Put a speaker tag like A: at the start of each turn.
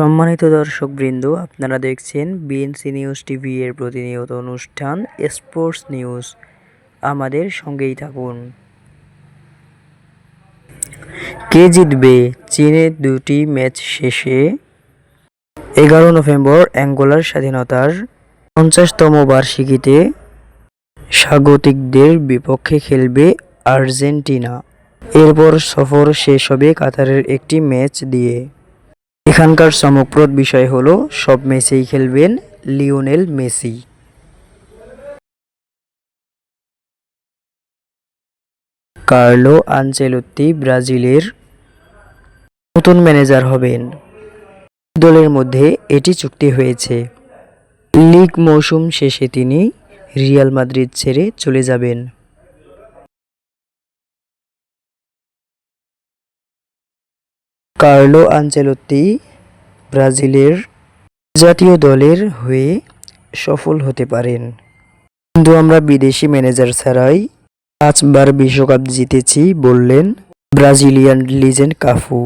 A: সম্মানিত দর্শকবৃন্দ, আপনারা দেখছেন বিএনসি নিউজ টিভি এর প্রতিনিয়ত অনুষ্ঠান স্পোর্টস নিউজ। আমাদের সঙ্গেই থাকুন। কে জিতবে? চীনের দুটি ম্যাচ শেষে এগারো নভেম্বর অ্যাঙ্গোলার স্বাধীনতার পঞ্চাশতম বার্ষিকীতে স্বাগতিকদের বিপক্ষে খেলবে আর্জেন্টিনা। এরপর সফর শেষ হবে কাতারের একটি ম্যাচ দিয়ে। এখানকার চমকপ্রদ বিষয় হলো, সব ম্যাচেই খেলবেন লিওনেল মেসি। কার্লো আনচেলত্তি ব্রাজিলের নতুন ম্যানেজার হবেন। দলের মধ্যে এটি চুক্তি হয়েছে। লিগ মৌসুম শেষে তিনি রিয়াল মাদ্রিদ ছেড়ে চলে যাবেন। কার্লো আনচেলত্তি ব্রাজিলের জাতীয় দলের হয়ে সফল হতে পারেন। কিন্তু আমরা বিদেশি ম্যানেজার ছাড়াই পাঁচবার বিশ্বকাপ জিতেছি, বললেন ব্রাজিলিয়ান লিজেন্ড কাফু।